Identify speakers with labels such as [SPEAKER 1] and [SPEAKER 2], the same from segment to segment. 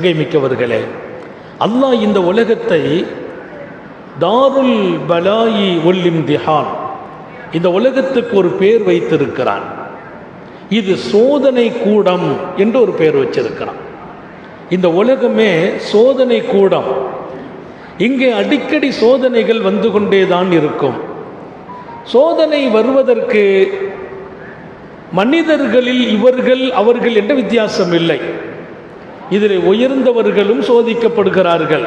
[SPEAKER 1] சங்கை மிக்கவர்களே அல்லாஹ் இந்த உலகத்தை தாருல் பலாயி ஒல்லிம் திஹான் இந்த உலகத்துக்கு ஒரு பேர் வைத்திருக்கிறான். இது சோதனை கூடம் என்று ஒரு பேர் வச்சிருக்கிறான். இந்த உலகமே சோதனை கூடம். இங்கே அடிக்கடி சோதனைகள் வந்து கொண்டேதான் இருக்கும். சோதனை வருவதற்கு மனிதர்களில் இவர்கள் அவர்கள் என்ற வித்தியாசம் இல்லை. இதில் உயர்ந்தவர்களும் சோதிக்கப்படுகிறார்கள்.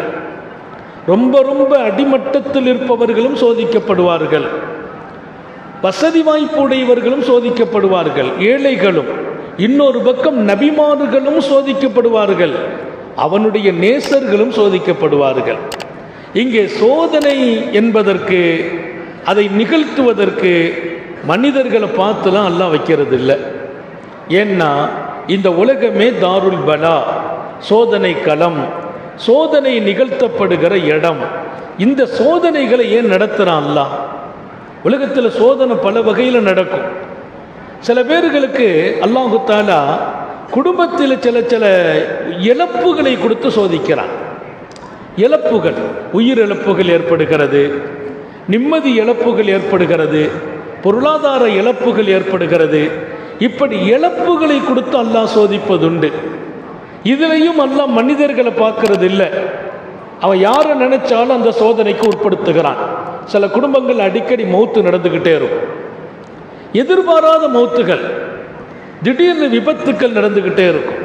[SPEAKER 1] ரொம்ப ரொம்ப அடிமட்டத்தில் இருப்பவர்களும் சோதிக்கப்படுவார்கள். வசதி வாய்ப்பு உடையவர்களும் சோதிக்கப்படுவார்கள். ஏழைகளும் இன்னொரு பக்கம் நபிமார்களும் சோதிக்கப்படுவார்கள். அவனுடைய நேசர்களும் சோதிக்கப்படுவார்கள். இங்கே சோதனை என்பதற்கு அதை நிகழ்த்துவதற்கு மனிதர்களை பார்த்துலாம் எல்லாம் வைக்கிறது இல்லை ஏன்னா இந்த உலகமே தாருல் பலா. சோதனை களம். சோதனை நிகழ்த்தப்படுகிற இடம். இந்த சோதனைகளை ஏன் நடத்துகிறான் அல்லாஹ்? உலகத்தில் சோதனை பல வகையில் நடக்கும். சில பேர்களுக்கு அல்லாஹு தாலா குடும்பத்தில் சில சில இழப்புகளை கொடுத்து சோதிக்கிறான். இழப்புகள் உயிர் இழப்புகள் ஏற்படுகிறது நிம்மதி இழப்புகள் ஏற்படுகிறது பொருளாதார இழப்புகள் ஏற்படுகிறது. இப்படி இழப்புகளை கொடுத்து அல்லாஹ் சோதிப்பதுண்டு. இதுலையும் எல்லாம் மனிதர்களை பார்க்கறது இல்லை அவன் யாரை நினைச்சாலும் அந்த சோதனைக்கு உட்படுத்துகிறான். சில குடும்பங்கள் அடிக்கடி மௌத்து நடந்துக்கிட்டே இருக்கும். எதிர்பாராத மௌத்துகள் திடீர்னு விபத்துக்கள் நடந்துக்கிட்டே இருக்கும்.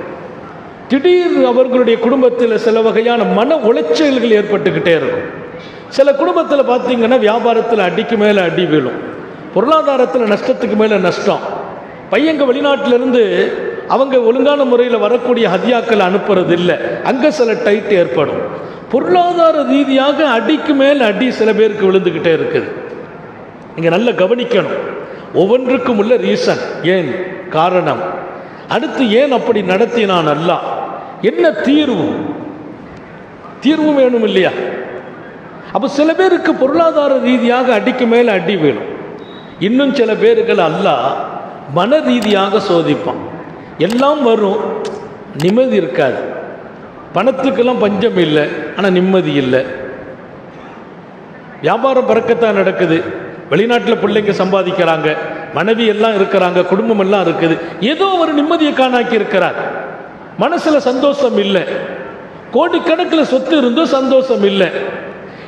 [SPEAKER 1] திடீர்னு அவர்களுடைய குடும்பத்தில் சில வகையான மன உளைச்சல்கள் ஏற்பட்டுக்கிட்டே இருக்கும். சில குடும்பத்தில் பார்த்தீங்கன்னா வியாபாரத்தில் அடிக்கு மேலே அடி வீழும். பொருளாதாரத்தில் நஷ்டத்துக்கு மேலே நஷ்டம். பையங்க வெளிநாட்டிலிருந்து அவங்க ஒழுங்கான முறையில் வரக்கூடிய ஹதியாக்களை அனுப்புறது இல்லை அங்கே சில டைட் ஏற்படும். பொருளாதார ரீதியாக அடிக்கு மேல் அடி சில பேருக்கு விழுந்துக்கிட்டே இருக்குது. நீங்கள் நல்லா கவனிக்கணும். ஒவ்வொன்றுக்கும் உள்ள ரீசன் ஏன் காரணம். அடுத்து ஏன் அப்படி நடத்தினான் அல்ல என்ன தீர்வு? தீர்வு வேணும் இல்லையா? அப்போ சில பேருக்கு பொருளாதார ரீதியாக அடிக்கு மேலே அடி வேணும். இன்னும் சில பேர்கள் அல்ல மன ரீதியாக சோதிப்பான். எல்லாம் வரும். நிம்மதி இருக்காது. பணத்துக்கெல்லாம் பஞ்சம் இல்லை. ஆனால் நிம்மதி இல்லை. வியாபாரம் பறக்கத்தான் நடக்குது. வெளிநாட்டில் பிள்ளைங்க சம்பாதிக்கிறாங்க. மனைவி எல்லாம் இருக்கிறாங்க. குடும்பம் எல்லாம் இருக்குது. ஏதோ ஒரு நிம்மதியை காணாக்கி இருக்கிறார். மனசில் சந்தோஷம் இல்லை. கோடிக்கணக்கில் சொத்து இருந்தும் சந்தோஷம் இல்லை.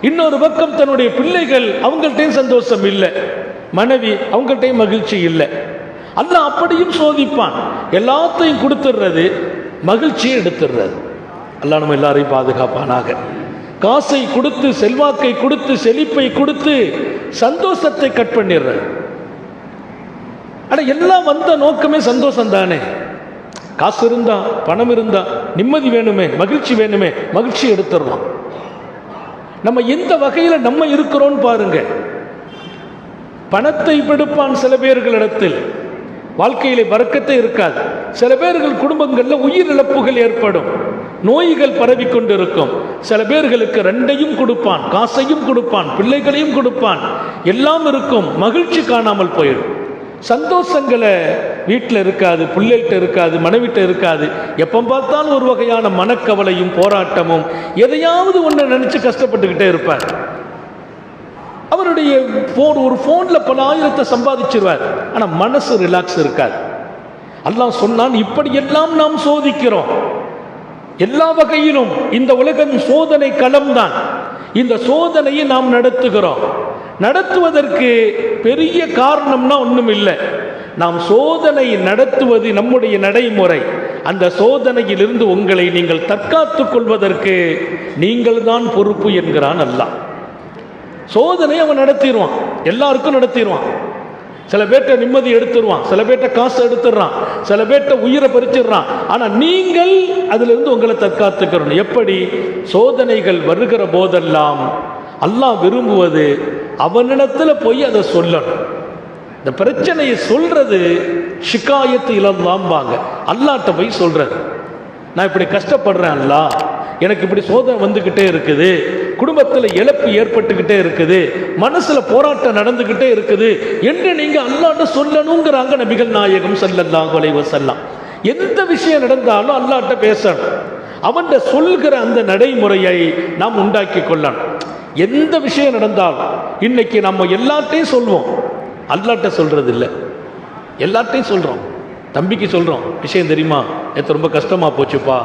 [SPEAKER 1] இன்னொரு பக்கம் தன்னுடைய பிள்ளைகள் அவங்கள்ட்டையும் சந்தோஷம் இல்லை. மனைவி அவங்கள்ட்டையும் மகிழ்ச்சி இல்லை. அல்ல அப்படியும் சோதிப்பான். எல்லாத்தையும் கொடுத்துடுறது மகிழ்ச்சியை எடுத்துடுறது அல்ல நம்ம எல்லாரையும் பாதுகாப்பானாக. காசை கொடுத்து செல்வாக்கை கொடுத்து செழிப்பை கொடுத்து சந்தோஷத்தை கட் பண்ணிடுறது ஆனால் எல்லாம் வந்த நோக்கமே சந்தோஷம் தானே காசு இருந்தா பணம் இருந்தா நிம்மதி வேணுமே மகிழ்ச்சி வேணுமே மகிழ்ச்சி எடுத்துடலாம் நம்ம எந்த வகையில் நம்ம இருக்கிறோம்னு பாருங்க. பணத்தை விடுப்பான் சில பேர்களிடத்தில். வாழ்க்கையிலே வரக்கத்தே இருக்காது. சில பேர்கள் குடும்பங்களில் உயிரிழப்புகள் ஏற்படும். நோய்கள் பரவி கொண்டிருக்கும் சில பேர்களுக்கு ரெண்டையும் கொடுப்பான் காசையும் கொடுப்பான் பிள்ளைகளையும் கொடுப்பான். எல்லாம் இருக்கும் மகிழ்ச்சி காணாமல் போயிடும். சந்தோஷங்களை வீட்டில் இருக்காது பிள்ளைகிட்ட இருக்காது மனைவிட்ட இருக்காது. எப்போ பார்த்தாலும் ஒரு வகையான மனக்கவலையும் போராட்டமும் எதையாவது ஒன்று நினச்சி கஷ்டப்பட்டுக்கிட்டே இருப்பார். அவருடைய ஃபோன் ஒரு ஃபோனில் பல ஆயிரத்தை சம்பாதிச்சிருவார். ஆனால் மனசு ரிலாக்ஸ் இருக்காது. அல்லாஹ் சொன்னான் இப்படியெல்லாம் நாம் சோதிக்கிறோம். எல்லா வகையிலும் இந்த உலகம் சோதனை களம்தான். இந்த சோதனையை நாம் நடத்துகிறோம். நடத்துவதற்கு பெரிய காரணம்னா ஒன்றும் இல்லை. நாம் சோதனை நடத்துவது நம்முடைய நடைமுறை. அந்த சோதனையிலிருந்து உங்களை நீங்கள் தற்காத்துக் கொள்வதற்கு நீங்கள் தான் பொறுப்பு என்கிறான் அல்லாஹ். சோதனையை அவன் நடத்திடுவான். எல்லாருக்கும் நடத்திடுவான். சில பேர்கிட்ட நிம்மதி எடுத்துருவான் சில பேர்கிட்ட காசு எடுத்துடுறான். சில பேர்கிட்ட உயிரை பறிச்சிடுறான். ஆனால் நீங்கள் அதிலிருந்து உங்களை தற்காத்துக்கிறோம் எப்படி? சோதனைகள் வருகிற போதெல்லாம் அல்லாஹ் விரும்புவது அவனிடத்தில் போய் அதை சொல்லணும். இந்த பிரச்சனையை சொல்றது ஷிகாயத்து இழந்தாம்பாங்க அல்லாட்ட போய் சொல்றது. நான் இப்படி கஷ்டப்படுறேன் அல்லா எனக்கு இப்படி சோதனை வந்துக்கிட்டே இருக்குது. குடும்பத்தில் இழப்பு ஏற்பட்டுக்கிட்டே இருக்குது. மனசில் போராட்டம் நடந்துக்கிட்டே இருக்குது. என்று நீங்கள் அல்லாட்ட சொல்லணுங்கிறாங்க நபிகள் நாயகம் செல்லல்லாம் அலைஹி செல்லாம் எந்த விஷயம் நடந்தாலும் அல்லாட்ட பேசணும். அவன் சொல்கிற அந்த நடைமுறையை நாம் உண்டாக்கி கொள்ளணும். எந்த விஷயம் நடந்தாலும் இன்னைக்கு நம்ம எல்லாத்தையும் சொல்வோம். அல்லாட்ட சொல்கிறது இல்லை எல்லாத்தையும் சொல்கிறோம் தம்பிக்கு சொல்கிறோம் விஷயம் தெரியுமா? நேற்று ரொம்ப கஷ்டமா போச்சுப்பா.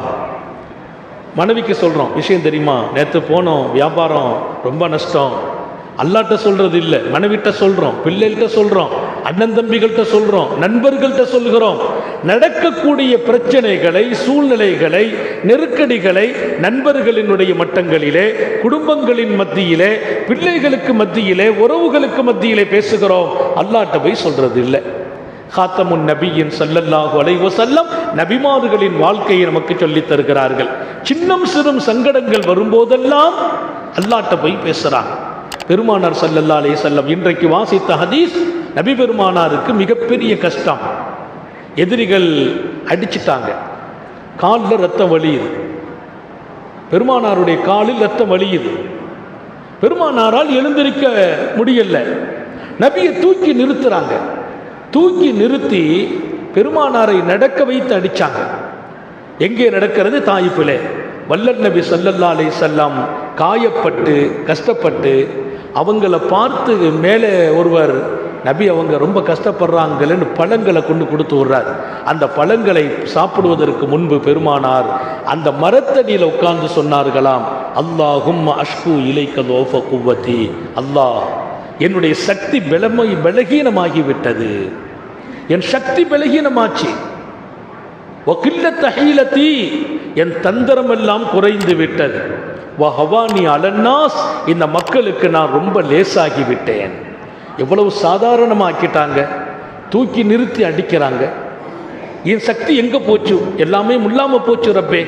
[SPEAKER 1] மனைவிக்கு சொல்கிறோம் விஷயம் தெரியுமா? நேற்று போனோம் வியாபாரம் ரொம்ப நஷ்டம். அல்லாட்ட சொல்கிறது இல்லை மனைவிட்ட சொல்கிறோம் பிள்ளைகிட்ட சொல்கிறோம் அண்ணன் தம்பிகள்கிட்ட சொல்கிறோம் நண்பர்கள்ட்ட சொல்கிறோம். நடக்கக்கூடிய பிரச்சனைகளை சூழ்நிலைகளை நெருக்கடிகளை நண்பர்களினுடைய மட்டங்களிலே குடும்பங்களின் மத்தியிலே பிள்ளைகளுக்கு மத்தியிலே உறவுகளுக்கு மத்தியிலே பேசுகிறோம். அல்லாட்ட போய் சொல்கிறது இல்லை. காத்தமுன் நபியின் சல்லல்லாஹு அலைவோ செல்லம் நபிமார்களின் வாழ்க்கையை நமக்கு சொல்லித் தருகிறார்கள். சின்னம் சிறும் சங்கடங்கள் வரும்போதெல்லாம் அல்லாட்ட போய் பேசுகிறாங்க பெருமானார் சல்லல்லா அலே செல்லம் இன்றைக்கு வாசித்த ஹதீஸ் நபி பெருமானாருக்கு மிகப்பெரிய கஷ்டம். எதிரிகள் அடிச்சிட்டாங்க. காலில் ரத்தம் வலியுது. பெருமானாருடைய காலில் ரத்தம் வலியுது. பெருமானாரால் எழுந்திருக்க முடியல. நபியை தூக்கி நிறுத்துறாங்க. தூக்கி நிறுத்தி பெருமானாரை நடக்க வைத்து அடிச்சாங்க. எங்கே நடக்கிறது? தாயிப்பிலே. வல்லல் நபி சல்லல்லா அலை செல்லம் காயப்பட்டு கஷ்டப்பட்டு அவங்கள பார்த்து மேலே ஒருவர் நபி அவங்க ரொம்ப கஷ்டப்படுறாங்களேன்னு பழங்களை கொண்டு கொடுத்து விடுறார். அந்த பழங்களை சாப்பிடுவதற்கு முன்பு பெருமானார் அந்த மரத்தடியில் உட்கார்ந்து சொன்னார்களாம் அல்லாஹும் அஷ்கு இலைக்க லோஃப குவத்தி அல்லாஹ் என்னுடைய சக்தி விலமை பலகீனமாகிவிட்டது என் சக்தி பலகீனமாச்சு தஹீலத்தி என் தந்திரம் எல்லாம் குறைந்து விட்டது வஹவானி அலன்னாஸ் இந்த மக்களுக்கு நான் ரொம்ப லேசாகி விட்டேன் எவ்வளவு சாதாரணமாக்கிட்டாங்க. தூக்கி நிறுத்தி அடிக்கிறாங்க. என் சக்தி எங்கே போச்சு? எல்லாமே முல்லாமல் போச்சு ரப்பே.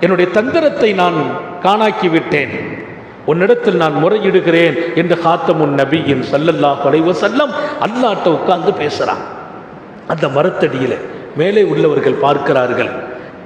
[SPEAKER 1] என்னுடைய தந்திரத்தை நான் காணாக்கி விட்டேன் உன்னிடத்தில் நான் முறையிடுகிறேன் என்று காத்தமுன் நபியின் சல்லல்லா அலைஹி செல்லம் அல்லாட்ட உட்கார்ந்து பேசுகிறான் அந்த மரத்தடியில் மேலே உள்ளவர்கள் பார்க்கிறார்கள்.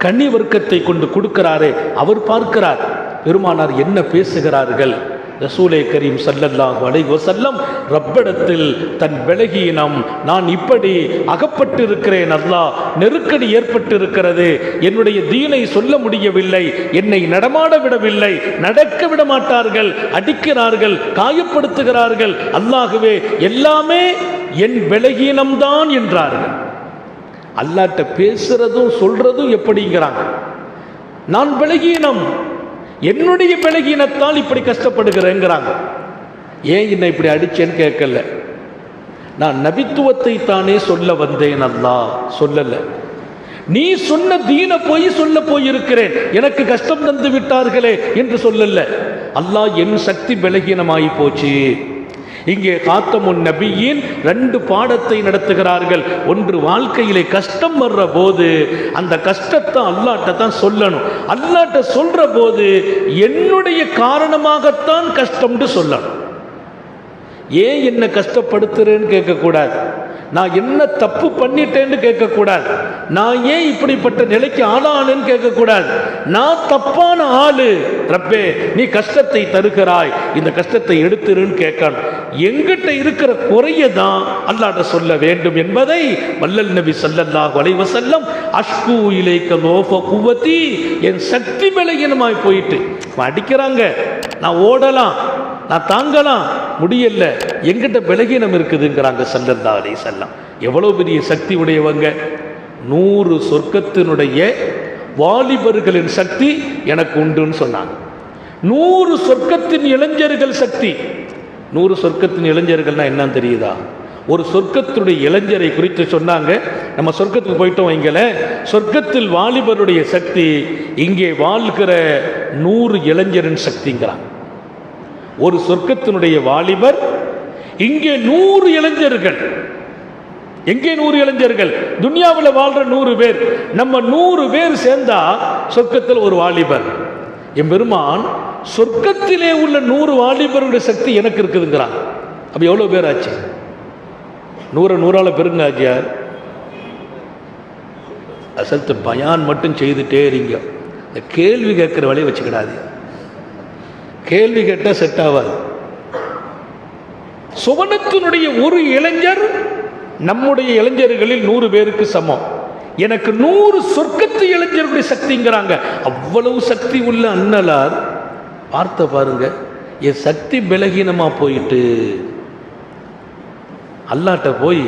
[SPEAKER 1] கன்னி வர்க்கத்தை கொண்டு கொடுக்கிறாரே அவர் பார்க்கிறார். பெருமானார் என்ன பேசுகிறார்கள்? ரசூலே கரீம் சல்லல்லாஹு அலை வசல்லம் ரப்பிடத்தில் தன் விலகியினம் நான் இப்படி அகப்பட்டு இருக்கிறேன் அல்லாஹ் நெருக்கடி ஏற்பட்டிருக்கிறது என்னுடைய தீனை சொல்ல முடியவில்லை என்னை நடமாட விடவில்லை நடக்க விட மாட்டார்கள் அடிக்கிறார்கள் காயப்படுத்துகிறார்கள் அல்லாகவே எல்லாமே என் விலகீனம்தான் என்றார்கள். அல்லாட்ட பேசுறதும் சொல்றதும் எப்படிங்கிறாங்க? நான் விலகீனம் என்னுடைய பலகீனத்தால் இப்படி கஷ்டப்படுகிறேங்கிறாங்க. ஏன் என்னை இப்படி அடிச்சேன்னு கேட்கல. நான் நபித்துவத்தை தானே சொல்ல வந்தேன் அல்லா சொல்லல. நீ சொன்ன தீன போய் சொல்ல போயிருக்கிறேன். எனக்கு கஷ்டம் தந்து விட்டார்களே என்று சொல்லல. அல்லாஹ் என் சக்தி பலகீனமாகி போச்சு. இங்கே காத்தமுன் நபியின் ரெண்டு பாடத்தை நடத்துகிறார்கள். ஒன்று வாழ்க்கையிலே கஷ்டம் வர்ற போது அந்த கஷ்டத்தை அல்லாட்ட தான் சொல்லணும். அல்லாட்ட சொல்ற போது என்னுடைய காரணமாகத்தான் கஷ்டம்னு சொல்லணும். ஏன் என்ன கஷ்டப்படுத்துறேன்னு கேட்கக்கூடாது? நான் என்ன தப்பு பண்ணிட்டேன்னு கேட்கக்கூடாது. நான் ஏன் இப்படிப்பட்ட நிலைக்கு ஆளானேன்னு கேட்கக்கூடாது. நான் தப்பான ஆளு. ரப்பே நீ கஷ்டத்தை தருகிறாய் இந்த கஷ்டத்தை எடுத்துருன்னு கேட்கணும். எங்கிட்ட இருக்கிற குறைய தான் அல்லாட்ட சொல்ல வேண்டும் என்பதை வல்லல் நபி சல்லல்லாஹு வலைவ செல்லம் அஷ்கு இலைக்க லோப குவத்தி என் சக்தி விலையினமாய் போயிட்டு. அடிக்கிறாங்க. நான் ஓடலாம். நான் தாங்கலாம் முடியல. எங்கிட்ட பலகீனம் இருக்குதுங்கிறாங்க சல்லல்லா அலி செல்லம் எவ்வளோ பெரிய சக்தி உடையவங்க? நூறு சொர்க்கத்தினுடைய வாலிபர்களின் சக்தி எனக்கு உண்டுன்னு சொன்னாங்க. நூறு சொர்க்கத்தின் இளைஞர்கள் சக்தி. நூறு சொர்க்கத்தின் இளைஞர்கள்னா என்னன்னு தெரியுதா? ஒரு சொர்க்கத்துடைய இளைஞரை குறித்து சொன்னாங்க. நம்ம சொர்க்கத்துக்கு போயிட்டோம் வைங்கள சொர்க்கத்தில் வாலிபருடைய சக்தி இங்கே வாழ்கிற நூறு இளைஞரின் சக்திங்கிறாங்க. ஒரு சொர்க்கத்தினுடைய வாலிபர் இங்கே நூறு இளைஞர்கள். எங்கே நூறு இளைஞர்கள்? துனியாவில் வாழ்ற நூறு பேர். நம்ம நூறு பேர் சேர்ந்தா சொர்க்கத்தில் ஒரு வாலிபர். என் பெருமான் சொர்க்கத்திலே உள்ள நூறு வாலிபருடைய சக்தி எனக்கு இருக்குதுங்கிறான். அப்ப எவ்வளவு பேர் ஆச்சு? நூறு நூறால பெருங்க ஆச்சியார் அசத்து பயான் மட்டும் செய்துட்டே இருங்க இந்த கேள்வி கேட்குற வழியை வச்சுக்கிடாது கேள்வி கேட்டால் செட் ஆகாது சுவனத்தினுடைய ஒரு இளைஞர் நம்முடைய இளைஞர்களில் நூறு பேருக்கு சமம். எனக்கு நூறு சொர்க்கத்து இளைஞருடைய சக்திங்கிறாங்க. அவ்வளவு சக்தி உள்ள அண்ணலார் வார்த்தை பாருங்க என் சக்தி பலகீனமா போயிட்டு அல்லாட்ட போய்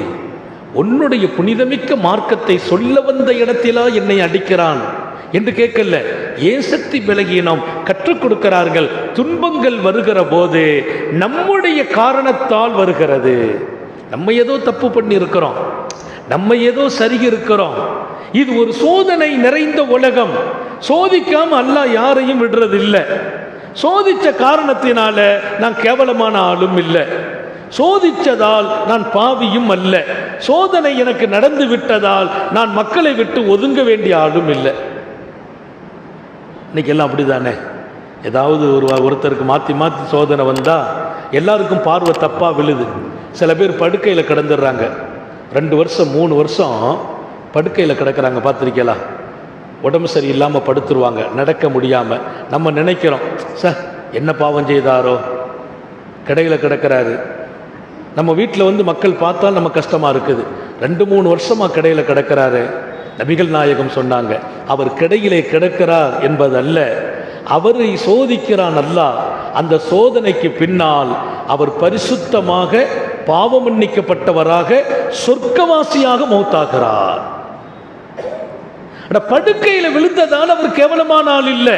[SPEAKER 1] உன்னுடைய புனிதமிக்க மார்க்கத்தை சொல்ல வந்த இடத்திலா என்னை அடிக்கிறான். என்று கேட்கல. ஏசக்தி விலகினம் கற்றுக் கொடுக்கிறார்கள்? துன்பங்கள் வருகிற போது நம்முடைய காரணத்தால் வருகிறது. நம்ம ஏதோ தப்பு பண்ணி இருக்கிறோம் நம்ம ஏதோ சரி இருக்கிறோம் இது ஒரு சோதனை நிறைந்த உலகம். சோதிக்காம அல்ல யாரையும் விடுறது இல்லை சோதிச்ச காரணத்தினால நான் கேவலமான ஆளும் இல்லை. சோதிச்சதால் நான் பாவியும் அல்ல. சோதனை எனக்கு நடந்து விட்டதால் நான் மக்களை விட்டு ஒதுங்க வேண்டிய ஆளும் இல்லை. இன்னைக்கு எல்லாம் அப்படிதானே? ஏதாவது ஒரு ஒருத்தருக்கு மாற்றி மாற்றி சோதனை வந்தால் எல்லாருக்கும் பார்வை தப்பாக விழுது. சில பேர் படுக்கையில் கிடந்துடுறாங்க. ரெண்டு வருஷம் மூணு வருஷம் படுக்கையில் கிடக்கிறாங்க பார்த்துருக்கீங்களா? உடம்பு சரியில்லாமல் படுத்துருவாங்க நடக்க முடியாமல் நம்ம நினைக்கிறோம் சார் என்ன பாவம் செய்தாரோ? கடையில் கிடக்கிறாரு. நம்ம வீட்டில் வந்து மக்கள் பார்த்தால் நம்ம கஷ்டமாக இருக்குது. ரெண்டு மூணு வருஷமாக கடையில் கிடக்கிறாரு. நபிகள் நாயகம் சொன்னாங்க அவர் கிடையிலே கிடக்கிறார் என்பதல்ல அவரை சோதிக்கிறான் அல்லாஹ். அந்த சோதனைக்கு பின்னால் அவர் பரிசுத்தமாக பாவம் மன்னிக்கப்பட்டவராக சொர்க்கவாசியாக மௌத்தாகிறார். அட விழுந்ததால் அவர் கேவலமான ஆள் இல்லை.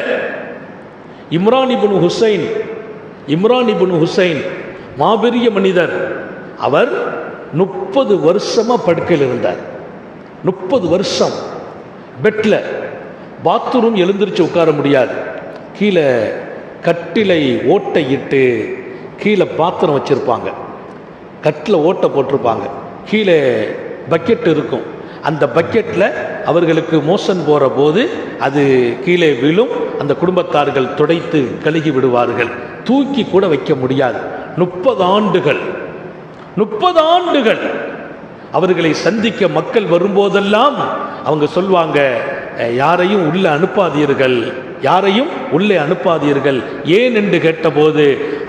[SPEAKER 1] இம்ரான் இபுன் ஹுசைன் இம்ரான் இபுன் ஹுசைன் மாபெரிய மனிதர். அவர் முப்பது வருஷமா படுக்கையில் இருந்தார் முப்பது வருஷம் பெட்டில் பாத்ரூம் எழுந்திரிச்சு உட்கார முடியாது. கீழே கட்டிலை ஓட்டை இட்டு கீழே பாத்திரம் வச்சுருப்பாங்க. கட்டில் ஓட்டை போட்டிருப்பாங்க. கீழே பக்கெட் இருக்கும். அந்த பக்கெட்டில் அவர்களுக்கு மோசன் போகிற போது அது கீழே விழும். அந்த குடும்பத்தார்கள் துடைத்து கழுகி விடுவார்கள். தூக்கி கூட வைக்க முடியாது. முப்பது ஆண்டுகள். முப்பது ஆண்டுகள். அவர்களை சந்திக்க மக்கள் வரும்போதெல்லாம் அவங்க சொல்வாங்க யாரையும் உள்ளே அனுப்பாதீர்கள். யாரையும் உள்ளே அனுப்பாதீர்கள். ஏன் என்று கேட்டபோது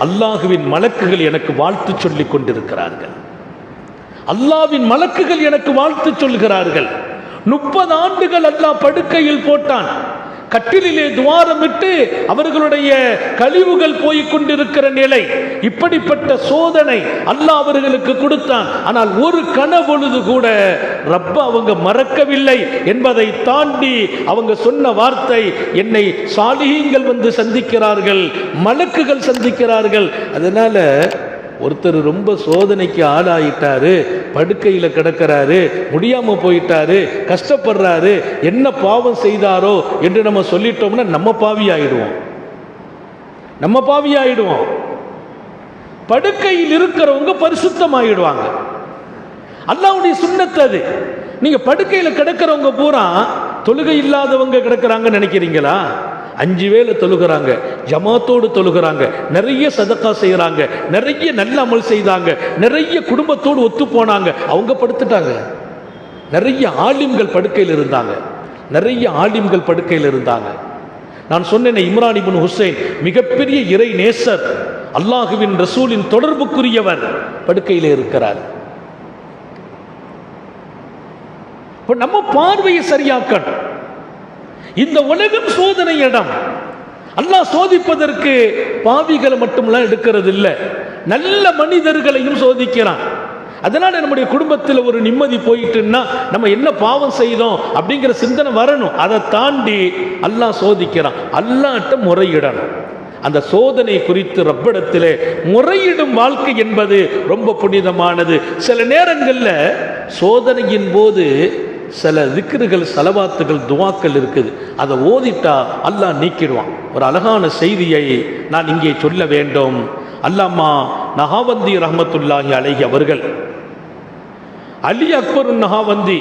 [SPEAKER 1] அல்லாஹுவின் மலக்குகள் எனக்கு வாழ்த்து சொல்லி கொண்டிருக்கிறார்கள். அல்லாவின் மலக்குகள் எனக்கு வாழ்த்து சொல்கிறார்கள். முப்பது ஆண்டுகள் அல்லாஹ் படுக்கையில் போட்டான். கட்டிலிலே துவாரமிட்டு அவர்களுடைய கழிவுகள் போய் கொண்டிருக்கிற நிலை இப்படிப்பட்ட சோதனை அல்லாஹ் அவர்களுக்கு கொடுத்தான். ஆனால் ஒரு கனவொழுது கூட ரப்ப அவங்க மறக்கவில்லை என்பதை தாண்டி அவங்க சொன்ன வார்த்தை என்னை சாலிகங்கள் வந்து சந்திக்கிறார்கள் மலக்குகள் சந்திக்கிறார்கள். அதனால ஒருத்தர் ரொம்ப சோதனைக்கு ஆளாயிட்டாரு படுக்கையில் கிடக்கிறாரு முடியாமல் போயிட்டாரு கஷ்டப்படுறாரு என்ன பாவம் செய்தாரோ என்று நம்ம சொல்லிட்டோம்னா நம்ம பாவி ஆயிடுவோம். நம்ம பாவி ஆயிடுவோம். படுக்கையில் இருக்கிறவங்க பரிசுத்தமாயிடுவாங்க. அல்லாவுடைய சுண்ணத்து அது. நீங்கள் படுக்கையில் கிடக்கிறவங்க பூரா தொழுகை இல்லாதவங்க கிடக்கிறாங்கன்னு நினைக்கிறீங்களா? அஞ்சு வேலை தொழுகிறாங்க ஜமாத்தோடு தொழுகிறாங்க நிறைய சதக்கா செய்கிறாங்க நிறைய நல்ல அமல் செய்தாங்க நிறைய குடும்பத்தோடு ஒத்து போனாங்க. அவங்க படுத்துட்டாங்க. நிறைய ஆலிம்கள் படுக்கையில் இருந்தாங்க. நிறைய ஆலிம்கள் படுக்கையில் இருந்தாங்க. நான் சொன்னேனே இம்ரான் இபுன் ஹுசைன் மிகப்பெரிய இறை நேசர் அல்லாஹுவின் ரசூலின் தொடர்புக்குரியவர் படுக்கையில் இருக்கிறார். இப்போ நம்ம பார்வையை சரியாக்கணும். இந்த உலகம் சோதனை இடம். அல்லாஹ் சோதிப்பதற்கு பாவிகளை மட்டும்லாம் எடுக்கிறது இல்லை நல்ல மனிதர்களையும் சோதிக்கிறான். அதனால நம்முடைய குடும்பத்தில் ஒரு நிம்மதி போயிட்டுன்னா நம்ம என்ன பாவம் செய்தோம் அப்படிங்கிற சிந்தனை வரணும். அதை தாண்டி அல்லாஹ் சோதிக்கிறான். அல்லாட்ட முறையிடணும். அந்த சோதனை குறித்து ரப்பிடத்திலே முறையிடும் வாழ்க்கை என்பது ரொம்ப புனிதமானது. சில நேரங்களில் சோதனையின் போது சில திக்ருகள் செலவாத்துகள் துவாக்கள் இருக்குது. அதை ஓதிட்டா அல்லாஹ் நீக்கிடுவான். ஒரு அழகான செய்தியை நான் இங்கே சொல்ல வேண்டும். அல்லாமா நகாவந்தி ரஹமத்துல்லாஹி அழகி அவர்கள் அலி அக்பர் நகாவந்தி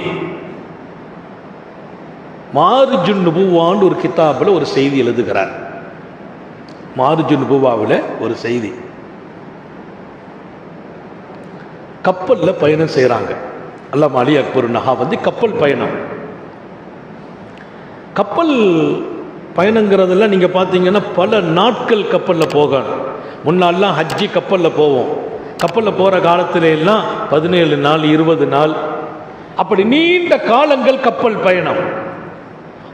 [SPEAKER 1] மாருஜு நுபுவான்னு ஒரு கித்தாப்பில் ஒரு செய்தி எழுதுகிறார். மாருஜு நுபுவாவில் ஒரு செய்தி. கப்பலில் பயணம் செய்கிறாங்க அல்லாம அலி அக்பர் நஹா வந்து கப்பல் பயணம். கப்பல் பயணங்கிறதெல்லாம் நீங்கள் பார்த்தீங்கன்னா பல நாட்கள் கப்பலில் போகணும். முன்னால்லாம் ஹஜ்ஜி கப்பலில் போவோம். கப்பலில் போகிற காலத்துல எல்லாம் பதினேழு நாள் இருபது நாள். அப்படி நீண்ட காலங்கள் கப்பல் பயணம்.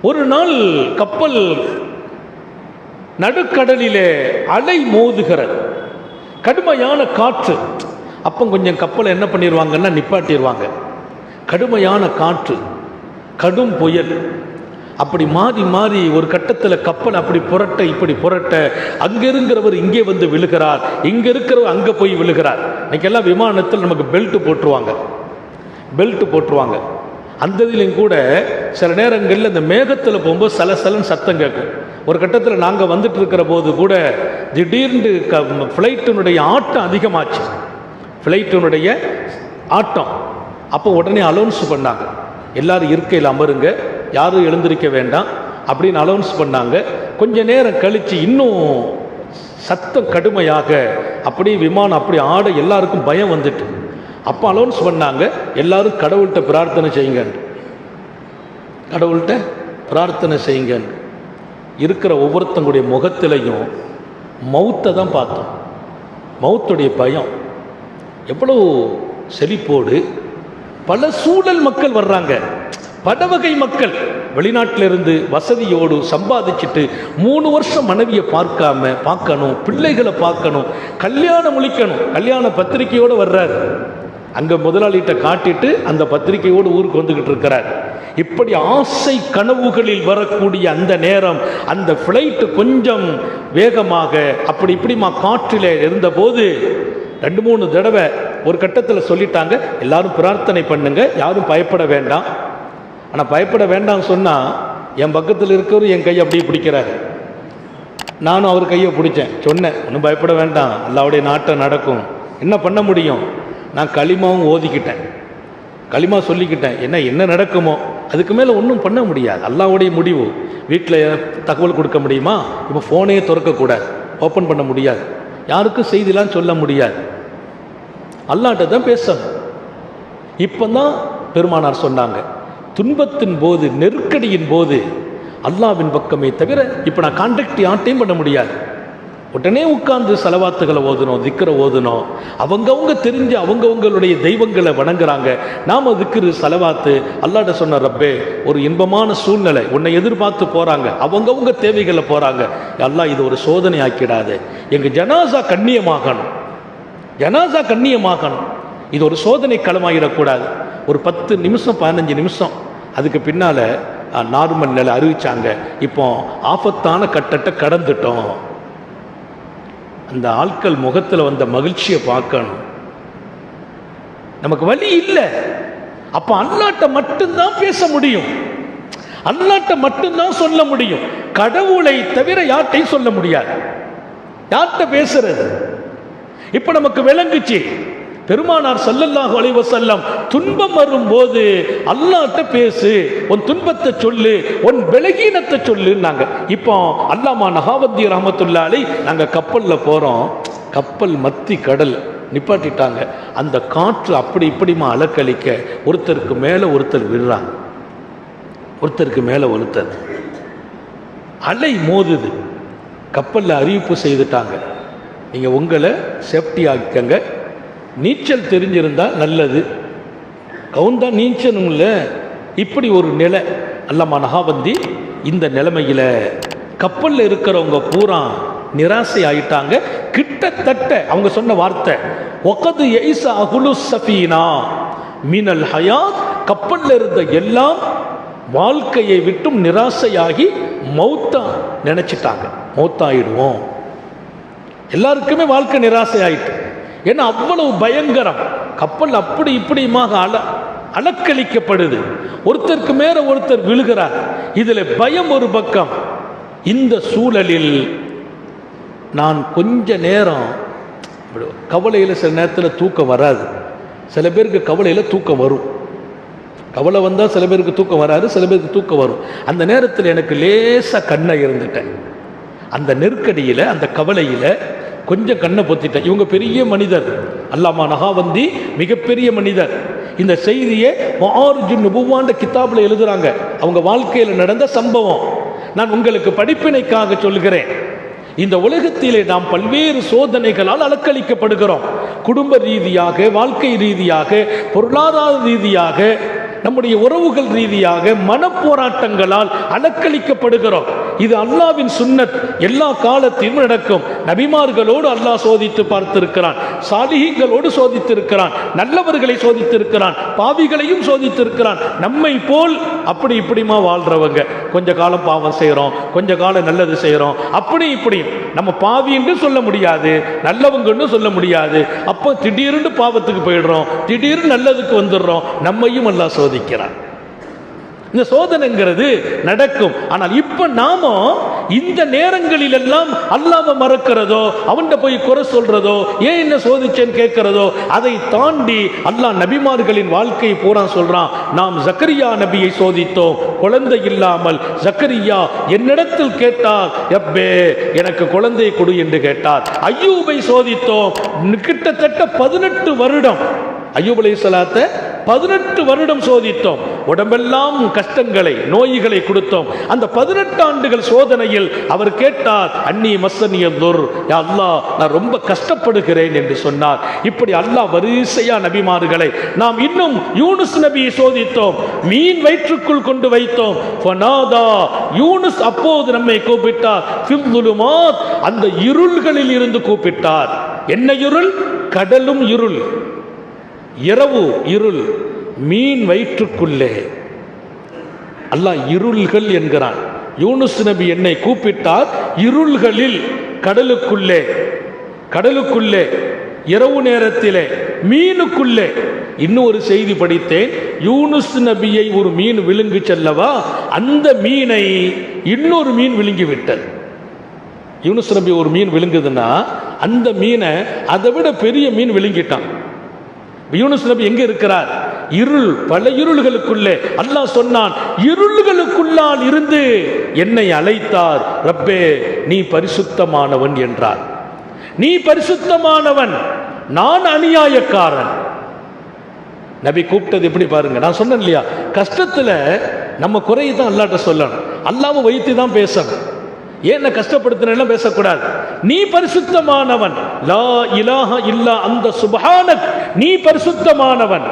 [SPEAKER 1] ஒரு நாள் கப்பல் நடுக்கடலிலே அலை மோதுகிறது. கடுமையான காற்று. அப்போ கொஞ்சம் கப்பலை என்ன பண்ணிடுவாங்கன்னா நிப்பாட்டிடுவாங்க கடுமையான காற்று கடும் புயல். அப்படி மாறி மாறி ஒரு கட்டத்தில் கப்பல் அப்படி புரட்ட இப்படி புரட்ட அங்கே இருக்கிறவர் இங்கே வந்து விழுகிறார் இங்கே இருக்கிறவர் அங்கே போய் விழுகிறார். இன்னைக்கெல்லாம் விமானத்தில் நமக்கு பெல்ட் போட்டுருவாங்க. பெல்ட் போட்டுருவாங்க. அந்த இதுலையும் கூட சில நேரங்களில் இந்த மேகத்தில் போகும்போது சலசலன்னு சத்தம் கேட்கும். ஒரு கட்டத்தில் நாங்கள் வந்துட்டு இருக்கிற போது கூட திடீர்னு க ஃப்ளைட்டினுடைய ஆட்டம் அதிகமாச்சு. ஃப்ளைட்டினுடைய ஆட்டம். அப்போ உடனே அலௌன்ஸ் பண்ணாங்க. எல்லாரும் இருக்கையில் அமருங்க. யாரும் எழுந்திருக்க வேண்டாம் அப்படின்னு அலௌன்ஸ் பண்ணாங்க. கொஞ்ச நேரம் கழித்து இன்னும் சத்தம் கடுமையாக அப்படியே விமானம் அப்படி ஆட எல்லாருக்கும் பயம் வந்துட்டு. அப்போ அலௌன்ஸ் பண்ணாங்க. எல்லாரும் கடவுள்கிட்ட பிரார்த்தனை செய்யுங்க. கடவுள்கிட்ட பிரார்த்தனை செய்யுங்க. இருக்கிற ஒவ்வொருத்தங்களுடைய முகத்திலையும் மௌத்தை தான் பார்த்தோம். மௌத்துடைய பயம். எவ்வளோ செழிப்போடு பல சூழல் மக்கள் வர்றாங்க. படவகை மக்கள் வெளிநாட்டிலிருந்து வசதியோடு சம்பாதிச்சுட்டு மூணு வருஷம் மனைவியை பார்க்காம பார்க்கணும் பிள்ளைகளை பார்க்கணும் கல்யாணம் முழிக்கணும் கல்யாண பத்திரிக்கையோடு வர்றாரு. அங்கே முதலாளிகிட்ட காட்டிட்டு அந்த பத்திரிக்கையோடு ஊருக்கு வந்துக்கிட்டு இருக்கிறார். இப்படி ஆசை கனவுகளில் வரக்கூடிய அந்த நேரம் அந்த ஃப்ளைட்டு கொஞ்சம் வேகமாக அப்படி இப்படிமா காற்றில் இருந்தபோது ரெண்டு மூணு தடவை ஒரு கட்டத்தில் சொல்லிட்டாங்க எல்லாரும் பிரார்த்தனை பண்ணுங்க யாரும் பயப்பட வேண்டாம். ஆனால் பயப்பட வேண்டாம்னு சொன்னால் என் பக்கத்தில் இருக்கிறவர் என் கையை அப்படியே பிடிக்கிறாரு. நானும் அவர் கையை பிடிச்சேன். சொன்னேன் ஒன்றும் பயப்பட வேண்டாம் எல்லாவுடைய நாட்டம் நடக்கும். என்ன பண்ண முடியும்? நான் களிமாவும் ஓதிக்கிட்டேன். களிமா சொல்லிக்கிட்டேன் என்ன என்ன நடக்குமோ? அதுக்கு மேலே ஒன்றும் பண்ண முடியாது. அல்லாவுடைய முடிவு. வீட்டில் தகவல் கொடுக்க முடியுமா? இப்போ ஃபோனையே திறக்கக்கூடாது. ஓப்பன் பண்ண முடியாது. யாருக்கும் செய்திலாம் சொல்ல முடியாது. அல்லாட்ட தான் பேசணும். இப்போ தான் பெருமானார் சொன்னாங்க துன்பத்தின் போது நெருக்கடியின் போது அல்லாவின் பக்கமே தவிர இப்போ நான் கான்டாக்ட் யார்ட்டையும் பண்ண முடியாது. உடனே உட்கார்ந்து செலவாத்துகளை ஓதணும் திக்கரை ஓதணும் அவங்கவுங்க தெரிஞ்சு அவங்கவுங்களுடைய தெய்வங்களை வணங்குறாங்க. நாம் திக்கிரு செலவாத்து அல்லாட்ட சொன்ன ரப்பே ஒரு இன்பமான சூழ்நிலை உன்னை எதிர்பார்த்து போகிறாங்க அவங்கவுங்க தேவைகளை போகிறாங்க அல்லாஹ் இது ஒரு சோதனை ஆக்கிடாது எங்கள் ஜனாசா கண்ணியமாகணும். ஜனாசா கண்ணியமாகணும் இது ஒரு சோதனை களமாகிடக்கூடாது ஒரு பத்து நிமிஷம் பதினஞ்சு நிமிஷம். அதுக்கு பின்னால் நார்மல் நிலை அறிவிச்சாங்க. இப்போ ஆபத்தான கட்டத்தை கடந்துட்டோம். அந்த ஆட்கள் முகத்தில் வந்த மகிழ்ச்சியை பார்க்கணும். நமக்கு வழி இல்லை. அப்போ அல்லாட்ட மட்டும்தான் பேச முடியும். அல்லாட்ட மட்டும்தான் சொல்ல முடியும். கடவுளை தவிர யார்ட்டையும் சொல்ல முடியாது. யார்கிட்ட பேசுறது? இப்ப நமக்கு விளங்குச்சு. பெருமானார் சல்லல்லாஹு அலைவ செல்லம் துன்பம் வரும்போது அல்லாட்ட பேசு உன் துன்பத்தை சொல்லு உன் விலகீனத்தை சொல்லுன்னாங்க. இப்போ அல்லாமா நகாவத்தி ரஹமத்துல்லா அலை கப்பலில் போகிறோம் கப்பல் மத்தி கடல் நிப்பாட்டிட்டாங்க. அந்த காற்று அப்படி இப்படிமா அலக்களிக்க ஒருத்தருக்கு மேலே ஒருத்தர் விடுறாங்க ஒருத்தருக்கு மேலே ஒருத்தர். அலை மோதுது. கப்பலில் அறிவிப்பு செய்துட்டாங்க. நீங்கள் உங்களை சேஃப்டி ஆக்கிக்கங்க. நீச்சல் தெரிஞ்சிருந்தா நல்லது. கவுந்தா இல்லை. இப்படி ஒரு நிலை. அல்லம்மா நகாபந்தி இந்த நிலைமையில் கப்பலில் இருக்கிறவங்க பூரா நிராசை ஆயிட்டாங்க. கிட்டத்தட்ட அவங்க சொன்ன வார்த்தை ஒகது எய்ச அகுலு சஃபீனா மீனல் ஹயாத். கப்பலில் இருந்த எல்லாம் வாழ்க்கையை விட்டும் நிராசையாகி மௌத்தா நினச்சிட்டாங்க. மௌத்தாயிடுவோம். எல்லாருக்குமே வாழ்க்கை நிராசை ஆயிட்டு ஏன்னா அவ்வளவு பயங்கரம். கப்பல் அப்படி இப்படியுமாக அல அலக்களிக்கப்படுது ஒருத்தருக்கு மேல ஒருத்தர் விழுகிறார். இதில் பயம் ஒரு பக்கம். இந்த சூழலில் நான் கொஞ்ச நேரம் கவலையில் சில நேரத்தில் தூக்கம் வராது. சில பேருக்கு கவலையில் தூக்கம் வரும். கவலை வந்தால் சில பேருக்கு தூக்கம் வராது சில பேருக்கு தூக்கம் வரும். அந்த நேரத்தில் எனக்கு லேசாக கண்ணை இருந்துட்டேன். அந்த நெருக்கடியில் அந்த கவலையில் கொஞ்சம் கண்ணை பொத்திட்டேன். இவங்க பெரிய மனிதர். அல்லாமா நகாவந்தி மிகப்பெரிய மனிதர். இந்த செய்தியை ஆர்ஜுன் நுபுவாண்ட கித்தாபில் எழுதுறாங்க. அவங்க வாழ்க்கையில் நடந்த சம்பவம். நான் உங்களுக்கு படிப்பினைக்காக சொல்கிறேன் இந்த உலகத்திலே நாம் பல்வேறு சோதனைகளால் அலக்களிக்கப்படுகிறோம் குடும்ப ரீதியாக வாழ்க்கை ரீதியாக பொருளாதார ரீதியாக நம்முடைய உறவுகள் ரீதியாக மனப்போராட்டங்களால் அலக்களிக்கப்படுகிறோம் இது அல்லாவின் சுன்னத். எல்லா காலத்திலும் நடக்கும். நபிமார்களோடு அல்லாஹ் சோதித்து பார்த்திருக்கிறான். சாலிஹீங்களோடு சோதித்திருக்கிறான். நல்லவர்களை சோதித்திருக்கிறான். பாவிகளையும் சோதித்திருக்கிறான். நம்மை போல் அப்படி இப்படிமா வாழ்றவங்க. கொஞ்ச காலம் பாவம் செய்கிறோம் கொஞ்ச காலம் நல்லது செய்கிறோம் அப்படி இப்படி. நம்ம பாவி என்று சொல்ல முடியாது. நல்லவங்கன்னு சொல்ல முடியாது. அப்போ திடீர்னு பாவத்துக்கு போயிடுறோம். திடீர்னு நல்லதுக்கு வந்துடுறோம். நம்மையும் அல்லாஹ் சோதிக்கிறார். இந்த சோதனைங்கிறது நடக்கும். ஆனால் இப்ப நாம இந்த நேரங்களில் எல்லாம் அல்லாம மறக்கிறதோ அவன்கிட்ட போய் குறை சொல்றதோ ஏன் என்ன சோதிச்சேன்னு கேட்கிறதோ அதை தாண்டி அல்லாஹ் நபிமார்களின் வாழ்க்கையை பூரா சொல்றான் நாம் ஜக்கரியா நபியை சோதித்தோம் குழந்தை இல்லாமல். ஜக்கரியா என்னிடத்தில் கேட்டார் எப்பே எனக்கு குழந்தை கொடு என்று கேட்டார். ஐயூபை சோதித்தோம் கிட்டத்தட்ட பதினெட்டு வருடம். ஐயூப் சலாத்த பதினெட்டு வருடம் சோதித்தோம். உடம்பெல்லாம் கஷ்டங்களை நோய்களை கொடுத்தோம். அந்த பதினெட்டு ஆண்டுகள் சோதனையில் அவர் கேட்டார் அன்னி மஸ்ஸனிய துர் அல்லாஹ் நான் ரொம்ப கஷ்டப்படுகிறேன் என்று சொன்னார். இப்படி அல்லாஹ் வரிசையா நபிமார்களை நாம் இன்னும் யூனுஸ் நபியை சோதித்தோம். மீன் வயிற்றுக்குள் கொண்டு வைத்தோம். ஃபனாதா யூனுஸ் அப்போது நம்மை கூப்பிட்டார். அந்த இருள்களில் இருந்து கூப்பிட்டார். என்ன இருள்? கடலும் இருள். இரவு இருள் மீன் வயிற்றுக்குள்ளே. அல்லாஹ் இருள்கள் என்கிறான். யூனுஸ் நபி என்னை கூப்பிட்டார் இருள்களில் கடலுக்குள்ளே கடலுக்குள்ளே இரவு நேரத்திலே மீனுக்குள்ளே. இன்னும் ஒரு செய்தி படித்தேன். யூனுஸ் நபியை ஒரு மீன் விழுங்கு செல்லவா? அந்த மீனை இன்னொரு மீன் விழுங்கி விட்டது. யூனுஸ் நபி ஒரு மீன் விழுங்குதுன்னா அந்த மீனை அதை விட பெரிய மீன் விழுங்கிட்டான். யூனுஸ் நபி எங்க இருக்கிறார்? இருள் பல இருள்களுக்குள்ளே. அல்லாஹ் சொன்னான் இருள்களுக்குள்ளால் இருந்து என்னை அழைத்தார் ரப்பே நீ பரிசுத்தமானவன் என்றார். நீ பரிசுத்தமானவன் நான் அநியாயக்காரன். நபி கூப்பிட்டது எப்படி பாருங்க நான் சொன்னேன் இல்லையா? கஷ்டத்துல நம்ம குறையை தான் அல்லாட்ட சொல்லணும். அல்லாம வைத்து தான் பேசணும். ஏன் கஷ்டப்படுத்தினா பேசக்கூடாது. நீ பரிசுத்தமானவன் லா இலாஹ இல்லா அந்த சுபஹானக் நீ பரிசுத்தமானவன்.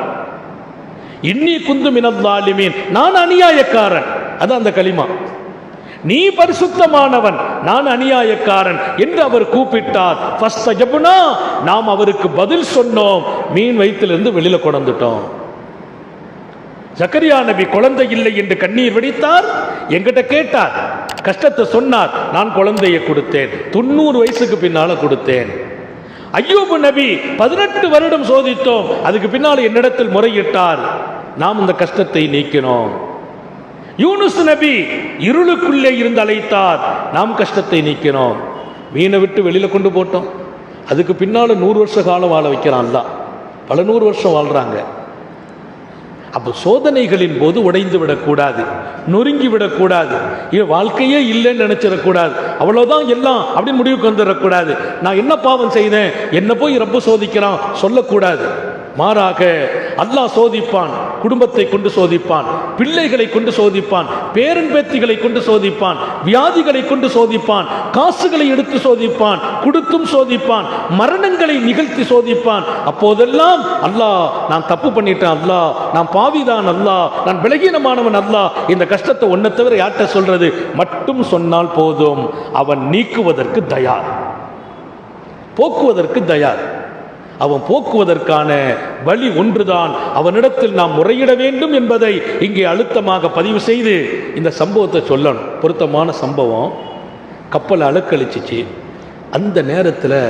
[SPEAKER 1] இன்னி குந்து மினல்லாலிமீன் நான் அநியாயக்காரன். அதான் அந்த களிமா. நீ பரிசுத்தமானவன். நான் அநியாயக்காரன் என்று அவர் கூப்பிட்டார். நாம் அவருக்கு பதில் சொன்னோம். மீன் வயிற்றிலிருந்து வெளியில கொண்டுட்டோம் ஜக்கரியா நபி குழந்தை இல்லை என்று கண்ணீர் வெடித்தார். என்கிட்ட கேட்டார். கஷ்டத்தை சொன்னார். நான் குழந்தையை கொடுத்தேன். தொண்ணூறு வயசுக்கு பின்னால கொடுத்தேன். ஐயூபு நபி பதினெட்டு வருடம் சோதித்தோம். அதுக்கு பின்னால் என்னிடத்தில் முறையிட்டார். நாம் இந்த கஷ்டத்தை நீக்கினோம். யூனுஸ் நபி இருளுக்குள்ளே இருந்து அழைத்தார். நாம் கஷ்டத்தை நீக்கினோம். மீனை விட்டு வெளியில் கொண்டு போட்டோம். அதுக்கு பின்னால் நூறு வருஷ காலம் வாழ வைக்கிறான் தான் பல நூறு வருஷம் வாழ்கிறாங்க அப்போ சோதனைகளின் போது உடைந்து விடக்கூடாது நொறுங்கி விடக்கூடாது. இது வாழ்க்கையே இல்லைன்னு நினைச்சிடக்கூடாது. அவ்வளோதான் எல்லாம் அப்படின்னு முடிவுக்கு வந்துடக்கூடாது. நான் என்ன பாவம் செய்தேன்? என்ன போய் ரொம்ப சோதிக்கிறான். சொல்லக்கூடாது. மாறாக அல்லாஹ் சோதிப்பான் குடும்பத்தை கொண்டு சோதிப்பான் பிள்ளைகளை கொண்டு சோதிப்பான் பேரன்பேத்திகளை கொண்டு சோதிப்பான் வியாதிகளை கொண்டு சோதிப்பான் காசுகளை எடுத்து சோதிப்பான் கொடுத்தும் சோதிப்பான் மரணங்களை நிகழ்த்தி சோதிப்பான். அப்போதெல்லாம் அல்லாஹ் நான் தப்பு பண்ணிட்டேன் அல்லாஹ் நான் பாவிதான் அல்லாஹ் நான் விலகீனமானவன் அல்லாஹ். இந்த கஷ்டத்தை ஒன்றை தவிர யார்கிட்ட சொல்றது? மட்டும் சொன்னால் போதும். அவன் நீக்குவதற்கு தயார். போக்குவதற்கு தயார். அவன் போக்குவதற்கான வழி ஒன்றுதான். அவனிடத்தில் நாம் முறையிட வேண்டும் என்பதை இங்கே அழுத்தமாக பதிவு செய்து இந்த சம்பவத்தை சொல்லணும். பொருத்தமான சம்பவம். கப்பலை அழுக்கழிச்சிச்சு அந்த நேரத்தில்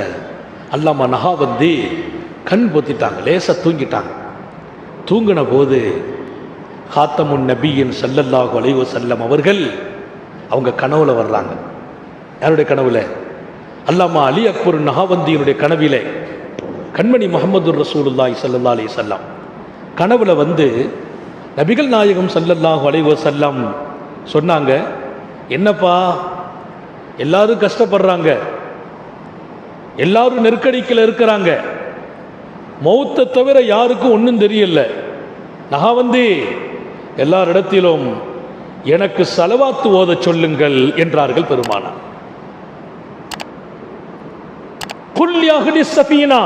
[SPEAKER 1] அல்லாமா நகாவந்தி கண் பொத்திட்டாங்க. லேசாக தூங்கிட்டாங்க. தூங்கின போது காத்தமுன் நபியின் சல்லல்லாஹு அலைஹி செல்லம் அவர்கள் அவங்க கனவுல வர்றாங்க. யாருடைய கனவுல? அல்லாமா அலி அக்பர் நகாவந்தியினுடைய கனவிலே. கண்மணி முகமது ரசூலுல்லாய் ஸல்லல்லாஹு அலி சொல்லாம் கனவுல வந்து நபிகள் நாயகம் சல்லல்லாஹு அலைஹி செல்லாம் சொன்னாங்க என்னப்பா எல்லாரும் கஷ்டப்படுறாங்க எல்லாரும் நெருக்கடிக்கில் இருக்கிறாங்க. மௌத்தை தவிர யாருக்கும் ஒன்றும் தெரியல. வந்து எல்லாரிடத்திலும் எனக்கு செலவாத்து ஓதச் சொல்லுங்கள் என்றார்கள் பெருமானார். குல்யாஹ்னி சபீனா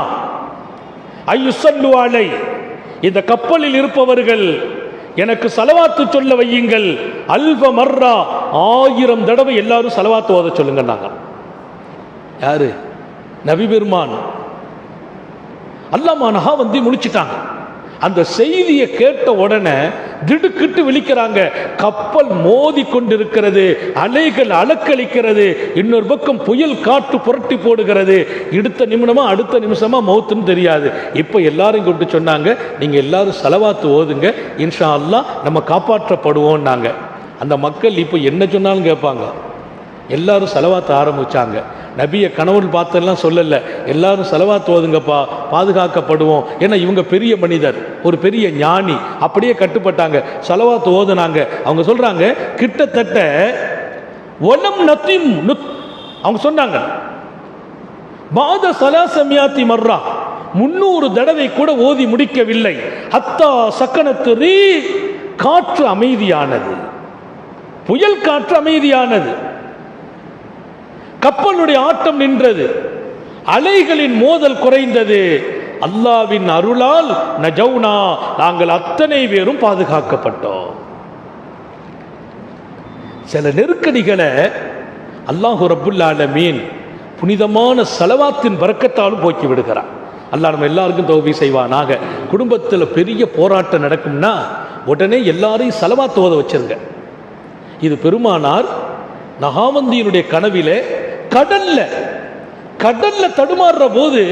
[SPEAKER 1] ஐயுசல்லு அலை. இந்த கப்பலில் இருப்பவர்கள் எனக்கு செலவாத்து சொல்ல வையுங்கள். அல்வ மர்ரா ஆயிரம் தடவை எல்லாரும் செலவாத்து ஓத சொல்லுங்க நாங்கள் யாரு? நபி பெருமான். அல்லாமா வந்து முடிச்சிட்டாங்க அந்த செய்தியை கேட்ட உடனே திடுக்கிட்டு விழிக்கிறாங்க. கப்பல் மோதி கொண்டிருக்கிறது. அலைகள் அலக்களிக்கிறது இன்னொரு பக்கம் புயல் காற்று புரட்டி போடுகிறது. அடுத்த நிமிடமா அடுத்த நிமிஷமா மௌத்துன்னு தெரியாது. இப்போ எல்லாரும் கூப்பிட்டு சொன்னாங்க நீங்க எல்லாரும் செலவாத்து ஓதுங்க. இன்ஷா அல்லா நம்ம காப்பாற்றப்படுவோம்னாங்க. அந்த மக்கள் இப்போ என்ன சொன்னாலும் கேட்பாங்க. எல்லாரும் செலவாத்த ஆரம்பிச்சாங்க. நபியை கணவன் பார்த்தெல்லாம் சொல்லல. எல்லாரும் செலவாத்து ஓதுங்கப்பா பாதுகாக்கப்படுவோம். ஏன்னா இவங்க பெரிய மனிதர் ஒரு பெரிய ஞானி. அப்படியே கட்டுப்பட்டாங்க. செலவாத்து ஓதுனாங்க. அவங்க சொல்றாங்க கிட்டத்தட்ட ஒலம் நத்தியும் அவங்க சொன்னாங்க. பாத சலாசமியாத்தி மர்ரா. முன்னூறு தடவை கூட ஓதி முடிக்கவில்லை. ஹத்தா சக்கனத்து ரீ காற்று அமைதியானது. புயல் காற்று அமைதியானது. கப்பலுடைய ஆட்டம் நின்றது. அலைகளின் மோதல் குறைந்தது. அல்லாவின் அருளால் நஜவுனா நாங்கள் அத்தனை பேரும் பாதுகாக்கப்பட்டோம். சில நெருக்கடிகளை அல்லாஹு ரப்புல்லாலமீன் புனிதமான செலவாத்தின் பறக்கத்தாலும் போக்கி விடுகிறான் அல்லா நம்ம எல்லாருக்கும் தோல்வி செய்வானாக குடும்பத்தில் பெரிய போராட்டம் நடக்கும்னா உடனே எல்லாரையும் செலவாத்து ஓத வச்சிருங்க. இது பெருமானார் நகாமந்தியினுடைய கனவிலே கடல்ல கடல்ல தடுமாறுற போது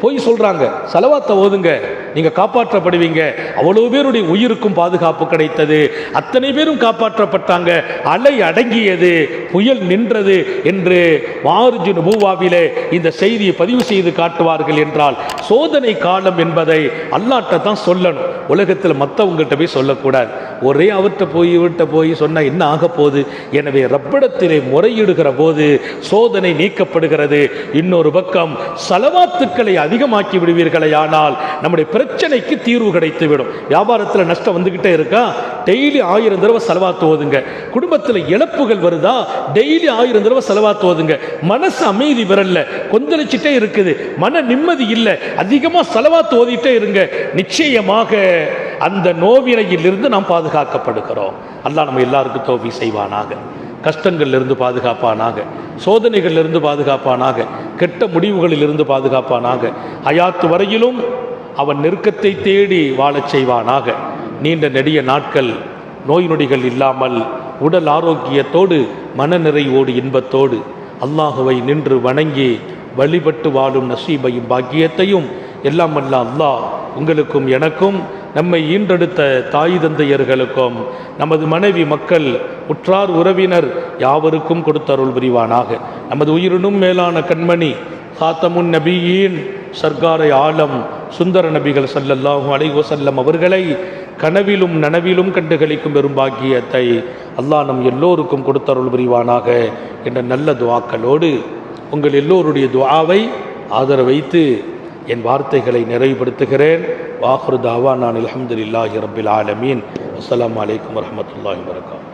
[SPEAKER 1] போய் சொல்றாங்க செலவாத்த ஓதுங்க. நீங்க காப்பாற்றப்படுவீங்க. அவ்வளவு பேருடைய உயிருக்கும் பாதுகாப்பு கிடைத்தது. அத்தனை பேரும் காப்பாற்றப்பட்டாங்க. அலை அடங்கியது. புயல் நின்றது என்று மார்ஜு நபூவாவிலே இந்த செய்தியை பதிவு செய்து காட்டுவார்கள் என்றால் சோதனை காலம் என்பதை அல்லாட்ட தான் சொல்லணும். உலகத்தில் மற்றவங்ககிட்ட போய் சொல்லக்கூடாது. ஒரே அவர்கிட்ட போய் இவர்கிட்ட போய் சொன்னா என்ன ஆக போகுது? எனவே ரப்பிடத்திலே முறையிடுகிற போது சோதனை நீக்கப்படுகிறது. இன்னொரு பக்கம் சலவாத்துக்களை அதிகமாக்கி விடுவீர்களே ஆனால் நம்முடைய பிரச்சனைக்கு தீர்வு கிடைத்து விடும் வியாபாரத்தில் நஷ்டம் வந்துக்கிட்டே இருக்கா? டெய்லி ஆயிரம் தடவை செலவாத்து ஓதுங்க. குடும்பத்தில் இழப்புகள் வருதா? டெய்லி ஆயிரம் தடவை செலவாத்து ஓதுங்க. மனசு அமைதி வரல கொந்தளிச்சிட்டே இருக்குது. மன நிம்மதி இல்லை. அதிகமாக செலவாத்து ஓதிட்டே இருங்க. நிச்சயமாக அந்த நோவினையிலிருந்து நாம் பாதுகாக்கப்படுகிறோம். அல்லாஹ் நம்ம எல்லாருக்கும் தோல்வி செய்வானாக. கஷ்டங்களிலிருந்து பாதுகாப்பானாக. சோதனைகளிலிருந்து பாதுகாப்பானாக. கெட்ட முடிவுகளிலிருந்து பாதுகாப்பானாக. ஹயாத்து வரையிலும் அவன் நெருக்கத்தை தேடி வாழச் செய்வானாக. நீண்ட நெடிய நாட்கள் நோய் நொடிகள் இல்லாமல் உடல் ஆரோக்கியத்தோடு மனநிறைவோடு இன்பத்தோடு அல்லாஹுவை நின்று வணங்கி வழிபட்டு வாழும் நசீபையும் பாக்கியத்தையும் எல்லாம் வல்ல அல்லாஹ் உங்களுக்கும் எனக்கும் நம்மை ஈன்றெடுத்த தாய் தந்தையர்களுக்கும் நமது மனைவி மக்கள் உற்றார் உறவினர் யாவருக்கும் கொடுத்தருள் புரிவானாக. நமது உயிரினும் மேலான கண்மணி சாத்தமுன் நபியின் சர்க்காரை ஆலம் சுந்தர நபிகள் சல்லல்லாஹும் அலைகோ செல்லம் அவர்களை கனவிலும் நனவிலும் கண்டுகளிக்கும் பெரும்பாக்கியத்தை அல்லாஹ் நம் எல்லோருக்கும் கொடுத்தருள் புரிவானாக என்ற நல்ல துவாக்களோடு உங்கள் எல்லோருடைய துவாவை ஆதரவைத்து என் வார்த்தைகளை நிறைவுபடுத்துகிறேன். வாஹ்ரு தாவா நான் அலமதுல்லாஹி ரபில் ஆலமீன். அஸ்லாம் வலைக்கம் வரஹ்மத்துல்லாஹி வபரகாத்துஹு